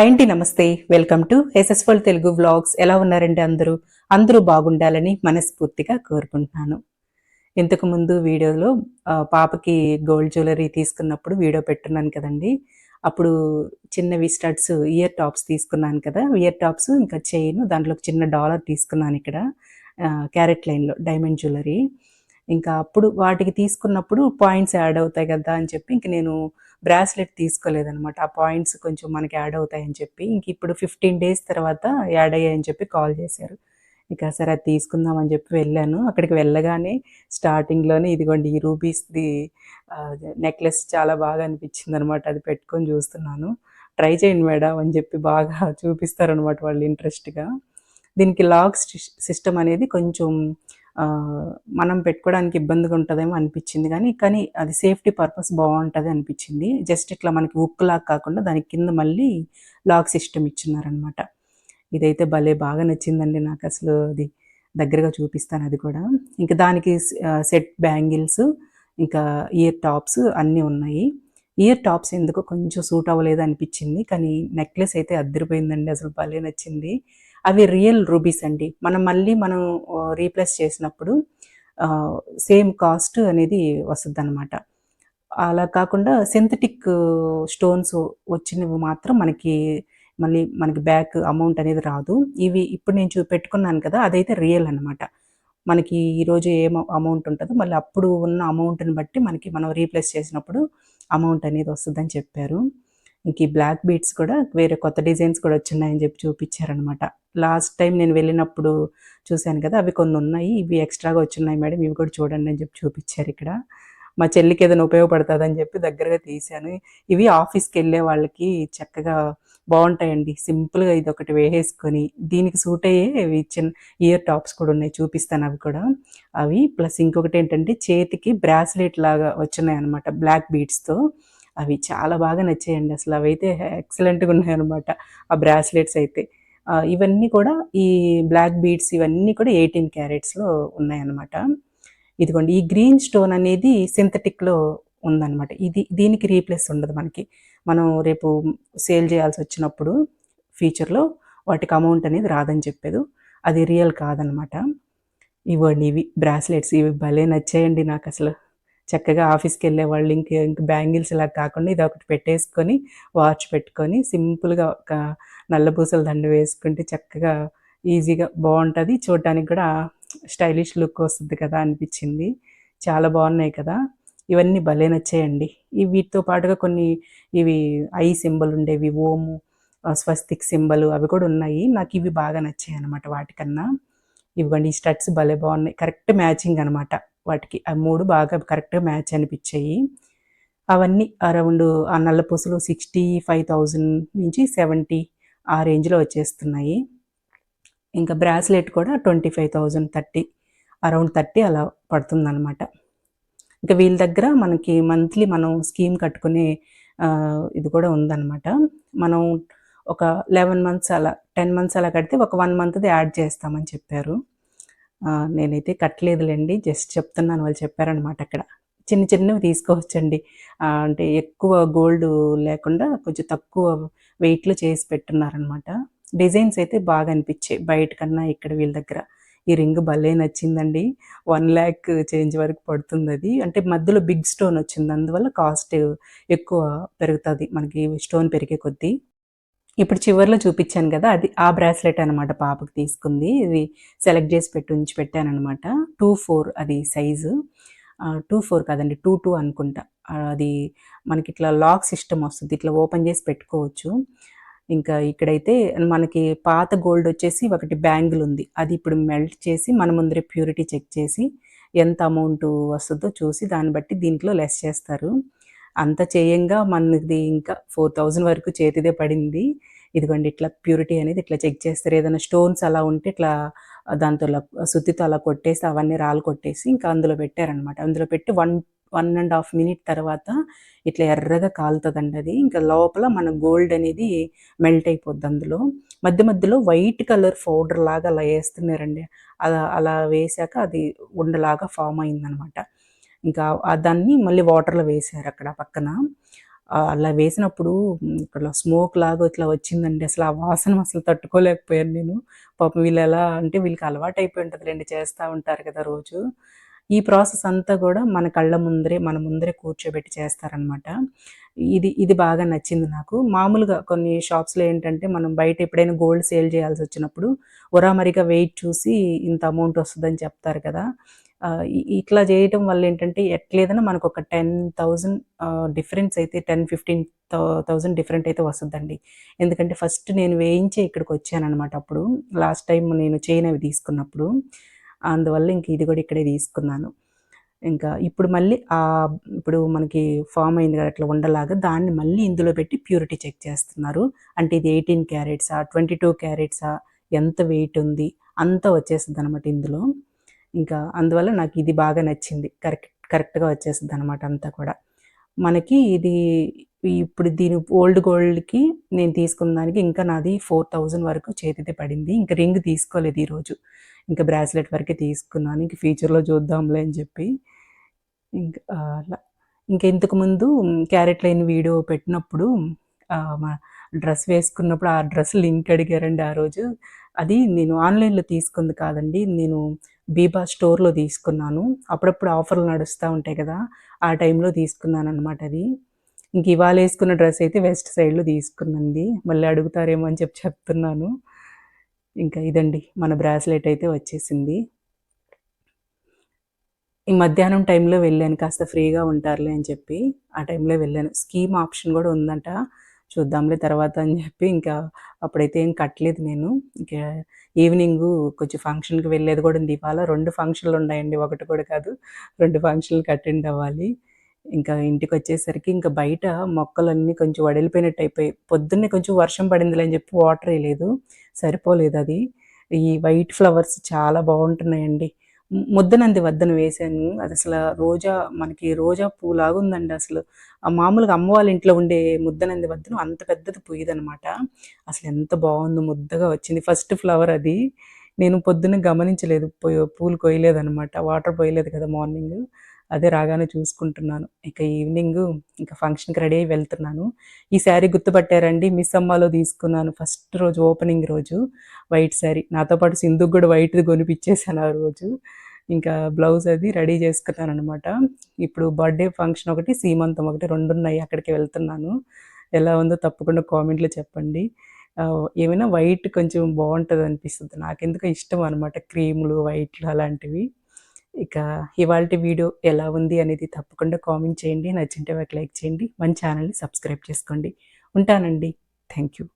Hi అండి నమస్తే. Welcome to ఎస్ఎస్ఫల్ తెలుగు వ్లాగ్స్. ఎలా ఉన్నారండి అందరూ? అందరూ బాగుండాలని మనస్ఫూర్తిగా కోరుకుంటున్నాను. ఇంతకు ముందు వీడియోలో పాపకి గోల్డ్ జ్యువెలరీ తీసుకున్నప్పుడు వీడియో పెట్టున్నాను కదండి. అప్పుడు చిన్నవి స్టడ్స్ ఇయర్ టాప్స్ తీసుకున్నాను కదా. ఇయర్ టాప్స్ ఇంకా చైన్ దాంట్లో చిన్న డాలర్ తీసుకున్నాను ఇక్కడ. క్యారెట్ లైన్లో డైమండ్ జ్యువెలరీ. ఇంకా అప్పుడు వాటికి తీసుకున్నప్పుడు పాయింట్స్ యాడ్ అవుతాయి కదా అని చెప్పి ఇంక నేను బ్రాస్లెట్ తీసుకోలేదనమాట ఆ పాయింట్స్ కొంచెం మనకి యాడ్ అవుతాయని చెప్పి ఇంక ఇప్పుడు ఫిఫ్టీన్ డేస్ తర్వాత యాడ్ అయ్యాయని చెప్పి కాల్ చేశారు. ఇక సరే అది తీసుకుందాం అని చెప్పి వెళ్ళాను. అక్కడికి వెళ్ళగానే స్టార్టింగ్లోనే ఇదిగోండి ఈ రూబీస్ది నెక్లెస్ చాలా బాగా అనిపించింది అనమాట అది పెట్టుకొని చూస్తున్నాను. ట్రై చేయండి మేడం అని చెప్పి బాగా చూపిస్తారనమాట వాళ్ళు ఇంట్రెస్ట్గా దీనికి లాక్ సిస్టమ్ అనేది కొంచెం మనం పెట్టుకోవడానికి ఇబ్బందిగా ఉంటుందేమో అనిపించింది కానీ కానీ అది సేఫ్టీ పర్పస్ బాగుంటుంది అనిపించింది. జస్ట్ ఇట్లా మనకి ఉక్కు లాక్ కాకుండా దాని కింద మళ్ళీ లాక్ సిస్టమ్ ఇచ్చినారనమాట. ఇదైతే భలే బాగా నచ్చిందండి నాకు అసలు అది దగ్గరగా చూపిస్తాను అది కూడా. ఇంకా దానికి సెట్ బ్యాంగిల్స్ ఇంకా ఇయర్ టాప్స్ అన్నీ ఉన్నాయి. ఇయర్ టాప్స్ ఎందుకో కొంచెం సూట్ అవ్వలేదు అనిపించింది కానీ నెక్లెస్ అయితే అద్దరిపోయిందండి. అసలు భలే నచ్చింది. అవి రియల్ రూబీస్ అండి. మనం మళ్ళీ మనం రీప్లేస్ చేసినప్పుడు సేమ్ కాస్ట్ అనేది వస్తుంది అనమాట అలా కాకుండా సింథటిక్ స్టోన్స్ వచ్చినవి మాత్రం మనకి మళ్ళీ మనకి బ్యాక్ అమౌంట్ అనేది రాదు. ఇవి ఇప్పుడు నేను చూ పెట్టుకున్నాను కదా అదైతే రియల్ అనమాట మనకి ఈరోజు ఏం అమౌంట్ ఉంటుందో మళ్ళీ అప్పుడు ఉన్న అమౌంట్ని బట్టి మనకి మనం రీప్లేస్ చేసినప్పుడు అమౌంట్ అనేది వస్తుందని చెప్పారు. ఇంక ఈ బ్లాక్ బీట్స్ కూడా వేరే కొత్త డిజైన్స్ కూడా వచ్చినాయని చెప్పి చూపించారనమాట లాస్ట్ టైం నేను వెళ్ళినప్పుడు చూశాను కదా అవి కొన్ని ఉన్నాయి ఇవి ఎక్స్ట్రాగా వచ్చినాయి మేడం ఇవి కూడా చూడండి అని చెప్పి చూపించారు ఇక్కడ. మా చెల్లికి ఏదైనా ఉపయోగపడుతుందని చెప్పి దగ్గరగా తీశాను. ఇవి ఆఫీస్కి వెళ్ళే వాళ్ళకి చక్కగా బాగుంటాయండి. సింపుల్గా ఇది ఒకటి వేసేసుకొని దీనికి సూట్ అయ్యే ఇవి చిన్న ఇయర్ టాప్స్ కూడా ఉన్నాయి చూపిస్తాను అవి కూడా. అవి ప్లస్ ఇంకొకటి ఏంటంటే చేతికి బ్రాస్లెట్ లాగా వచ్చినాయి అనమాట బ్లాక్ బీడ్స్తో అవి చాలా బాగా నచ్చాయండి. అసలు అవి అయితే ఎక్సలెంట్గా ఉన్నాయి అనమాట ఆ బ్రాస్లెట్స్ అయితే. ఇవన్నీ కూడా ఈ బ్లాక్ బీడ్స్ ఇవన్నీ కూడా ఎయిటీన్ క్యారెట్స్లో ఉన్నాయన్నమాట ఇదిగోండి ఈ గ్రీన్ స్టోన్ అనేది సింథటిక్లో ఉందన్నమాట. ఇది దీనికి రీప్లేస్ ఉండదు మనకి. మనం రేపు సేల్ చేయాల్సి వచ్చినప్పుడు ఫ్యూచర్లో వాటికి అమౌంట్ అనేది రాదని చెప్పేది. అది రియల్ కాదనమాట ఇవ్వండి ఇవి బ్రాస్లెట్స్ ఇవి భలే నచ్చాయండి నాకు అసలు. చక్కగా ఆఫీస్కి వెళ్ళే వాళ్ళు ఇంక ఇంక బ్యాంగిల్స్ ఇలా కాకుండా ఇది ఒకటి పెట్టేసుకొని వాచ్ పెట్టుకొని సింపుల్గా ఒక నల్ల పూసల దండ వేసుకుంటే చక్కగా ఈజీగా బాగుంటుంది. చూడటానికి కూడా స్టైలిష్ లుక్ వస్తుంది కదా అనిపించింది. చాలా బాగున్నాయి కదా. ఇవన్నీ భలే నచ్చాయండి. ఈ వీటితో పాటుగా కొన్ని ఇవి ఐ సింబల్ ఉండేవి ఓము స్వస్తిక్ సింబల్ అవి కూడా ఉన్నాయి. నాకు ఇవి బాగా నచ్చాయి అనమాట వాటికన్నా. ఇవ్వండి ఈ స్టడ్స్ భలే బాగున్నాయి. కరెక్ట్ మ్యాచింగ్ అనమాట వాటికి ఆ మూడు బాగా కరెక్ట్గా మ్యాచ్ అనిపించాయి. అవన్నీ అరౌండ్ ఆ నల్ల పూసలు సిక్స్టీ ఫైవ్ థౌజండ్ నుంచి సెవెంటీ ఆ రేంజ్లో వచ్చేస్తున్నాయి. ఇంకా బ్రాస్లెట్ కూడా twenty five thousand thirty around thirty అలా పడుతుందన్నమాట. ఇంకా వీళ్ళ దగ్గర మనకి మంత్లీ మనం స్కీమ్ కట్టుకునే ఇది కూడా ఉందన్నమాట. మనం ఒక లెవెన్ మంత్స్ అలా టెన్ మంత్స్ అలా కడితే ఒక వన్ మంత్ది యాడ్ చేస్తామని చెప్పారు. నేనైతే కట్టలేదులేండి. జస్ట్ చెప్తున్నాను వాళ్ళు చెప్పారనమాట అక్కడ. చిన్న చిన్నవి తీసుకోవచ్చండి. అంటే ఎక్కువ గోల్డ్ లేకుండా కొంచెం తక్కువ వెయిట్లో చేసి పెట్టున్నారనమాట డిజైన్స్ అయితే బాగా అనిపించాయి బయట కన్నా ఇక్కడ వీళ్ళ దగ్గర. ఈ రింగ్ భలే నచ్చిందండి. వన్ ల్యాక్ చేంజ్ వరకు పడుతుంది అది. అంటే మధ్యలో బిగ్ స్టోన్ వచ్చింది. అందువల్ల కాస్ట్ ఎక్కువ పెరుగుతుంది. మనకి స్టోన్ పెరిగే కొద్దీ. ఇప్పుడు చివరిలో చూపించాను కదా అది ఆ బ్రాస్లెట్ అనమాట పాపకు తీసుకుంది. ఇది సెలెక్ట్ చేసి పెట్టి ఉంచి పెట్టానమాట టూ ఫోర్ అది సైజు. టూ ఫోర్ కాదండి టూ టూ అనుకుంటా. అది మనకి ఇట్లా లాక్ సిస్టమ్ వస్తుంది ఇట్లా ఓపెన్ చేసి పెట్టుకోవచ్చు. ఇంకా ఇక్కడైతే మనకి పాత గోల్డ్ వచ్చేసి ఒకటి బ్యాంగిల్ ఉంది. అది ఇప్పుడు మెల్ట్ చేసి మన ముందరే ప్యూరిటీ చెక్ చేసి ఎంత అమౌంట్ వస్తుందో చూసి దాన్ని బట్టి దీంట్లో లెస్ చేస్తారు. అంత చేయంగా మనది ఇంకా ఫోర్ థౌజండ్ వరకు చేతిదే పడింది. ఇదిగోండి ఇట్లా ప్యూరిటీ అనేది ఇట్లా చెక్ చేస్తారు. ఏదైనా స్టోన్స్ అలా ఉంటే ఇట్లా దాంతో సుత్తితో అలా కొట్టేసి అవన్నీ రాళ్ళు కొట్టేసి ఇంకా అందులో పెట్టారనమాట. అందులో పెట్టి one one and half minute తర్వాత ఇట్లా ఎర్రగా కాలుతుందండి అది. ఇంకా లోపల మన గోల్డ్ అనేది మెల్ట్ అయిపోద్ది అందులో. మధ్య మధ్యలో వైట్ కలర్ పౌడర్ లాగా అలా వేస్తున్నారండి. అలా అలా వేసాక అది ఉండలాగా ఫామ్ అయిందనమాట. ఇంకా దాన్ని మళ్ళీ వాటర్లో వేసారు అక్కడ పక్కన. అలా వేసినప్పుడు ఇక్కడ స్మోక్ లాగా ఇట్లా వచ్చిందండి. అసలు ఆ వాసన అసలు తట్టుకోలేకపోయాను నేను. పాపం వీళ్ళు ఎలా అంటే వీళ్ళకి అలవాటు అయిపోయి ఉంటుంది రెండు చేస్తూ ఉంటారు కదా రోజు. ఈ ప్రాసెస్ అంతా కూడా మన కళ్ళ ముందరే మన ముందరే కూర్చోబెట్టి చేస్తారనమాట ఇది ఇది బాగా నచ్చింది నాకు. మామూలుగా కొన్ని షాప్స్లో ఏంటంటే మనం బయట ఎప్పుడైనా గోల్డ్ సేల్ చేయాల్సి వచ్చినప్పుడు ఉరామరిగా వెయిట్ చూసి ఇంత అమౌంట్ వస్తుందని చెప్తారు కదా. ఇట్లా చేయటం వల్ల ఏంటంటే ఎట్లేదన్నా మనకు ఒక టెన్ థౌజండ్ డిఫరెన్స్ అయితే టెన్ ఫిఫ్టీన్ థౌజండ్ డిఫరెంట్ అయితే వస్తుందండి. ఎందుకంటే ఫస్ట్ నేను వేయించి ఇక్కడికి వచ్చాను అనమాట అప్పుడు. లాస్ట్ టైం నేను చైన్ అవి తీసుకున్నప్పుడు. అందువల్ల ఇంక ఇది కూడా ఇక్కడే తీసుకున్నాను. ఇంకా ఇప్పుడు మళ్ళీ ఇప్పుడు మనకి ఫామ్ అయింది కదా అట్లా ఉండలాగా దాన్ని మళ్ళీ ఇందులో పెట్టి ప్యూరిటీ చెక్ చేస్తున్నారు. అంటే ఇది ఎయిటీన్ క్యారెట్సా ట్వంటీ టూ క్యారెట్సా ఎంత వెయిట్ ఉంది అంతా వచ్చేస్తుంది అనమాట ఇందులో. ఇంకా అందువల్ల నాకు ఇది బాగా నచ్చింది. కరెక్ట్ కరెక్ట్గా వచ్చేస్తుంది అనమాట అంతా కూడా. మనకి ఇది ఇప్పుడు దీని ఓల్డ్ గోల్డ్కి నేను తీసుకున్న దానికి ఇంకా నాది ఫోర్ థౌజండ్ వరకు చేతితే పడింది. ఇంకా రింగ్ తీసుకోలేదు ఈరోజు. ఇంకా బ్రాస్లెట్ వరకే తీసుకున్నాను. ఇంక ఫ్యూచర్లో చూద్దాంలే అని చెప్పి ఇంకా అలా. ఇంకా ఇంతకుముందు క్యారెట్ లైన్ వీడియో పెట్టినప్పుడు మా డ్రెస్ వేసుకున్నప్పుడు ఆ డ్రెస్ లింక్ అడిగారండి ఆ రోజు. అది నేను ఆన్లైన్లో తీసుకుంది కాదండి. నేను బీబా స్టోర్లో తీసుకున్నాను. అప్పుడప్పుడు ఆఫర్లు నడుస్తూ ఉంటాయి కదా ఆ టైంలో తీసుకున్నాను అనమాట అది. ఇంక ఇవాళ వేసుకున్న డ్రెస్ అయితే వెస్ట్ సైడ్లో తీసుకున్నది. మళ్ళీ అడుగుతారేమో అని చెప్పి చెప్తున్నాను. ఇంకా ఇదండి మన బ్రాస్లెట్ అయితే వచ్చేసింది. ఈ మధ్యాహ్నం టైంలో వెళ్ళాను కాస్త ఫ్రీగా ఉంటారులే అని చెప్పి. ఆ టైంలో వెళ్ళాను. స్కీమ్ ఆప్షన్ కూడా ఉందంట. చూద్దాంలే తర్వాత అని చెప్పి ఇంకా అప్పుడైతే ఏం కట్టలేదు నేను. ఇంకా ఈవినింగ్ కొంచెం ఫంక్షన్కి వెళ్ళేది కూడా ఉంది ఇవాళ రెండు ఫంక్షన్లు ఉన్నాయండి. ఒకటి కూడా కాదు. రెండు ఫంక్షన్లు అటెండ్ అవ్వాలి. ఇంకా ఇంటికి వచ్చేసరికి ఇంకా బయట మొక్కలన్నీ కొంచెం వడిలిపోయినట్టు అయిపోయి పొద్దున్నే కొంచెం వర్షం పడిందిలే అని చెప్పి వాటర్ వేయలేదు. సరిపోలేదు అది. ఈ వైట్ ఫ్లవర్స్ చాలా బాగుంటున్నాయండి. ముద్దనంది వద్దన వేశాను. అది అసలు రోజా మనకి రోజా పూలాగా లాగుందండి అసలు మామూలుగా అమ్మ వాళ్ళ ఇంట్లో ఉండే ముద్దనంది వద్దను అంత పెద్దది పూయదనమాట అసలు ఎంత బాగుందో ముద్దగా వచ్చింది. ఫస్ట్ ఫ్లవర్ అది. నేను పొద్దున్న గమనించలేదు. పూలు కొయ్యలేదనమాట. వాటర్ పోయలేదు కదా మార్నింగ్. అదే రాగానే చూసుకుంటున్నాను. ఇక ఈవినింగ్ ఇంకా ఫంక్షన్కి రెడీ అయి వెళ్తున్నాను. ఈ శారీ గుర్తుపట్టారండి మిస్ అమ్మాలో తీసుకున్నాను ఫస్ట్ రోజు ఓపెనింగ్ రోజు వైట్ శారీ. నాతో పాటు సింధుకు కూడా వైట్ది కొనిపించేసాను ఆ రోజు. ఇంకా బ్లౌజ్ అది రెడీ చేసుకున్నాను అనమాట ఇప్పుడు బర్త్డే ఫంక్షన్ ఒకటి సీమంతం ఒకటి రెండు ఉన్నాయి అక్కడికి వెళ్తున్నాను. ఎలా ఉందో తప్పకుండా కామెంట్లో చెప్పండి. ఏమైనా వైట్ కొంచెం బాగుంటుంది అనిపిస్తుంది నాకెందుకు ఇష్టం అనమాట క్రీములు వైట్లు అలాంటివి. ఇక ఇవాళ వీడియో ఎలా ఉంది అనేది తప్పకుండా కామెంట్ చేయండి. నచ్చింటే ఒక లైక్ చేయండి. మన ఛానల్ని సబ్స్క్రైబ్ చేసుకోండి. ఉంటానండి. Thank you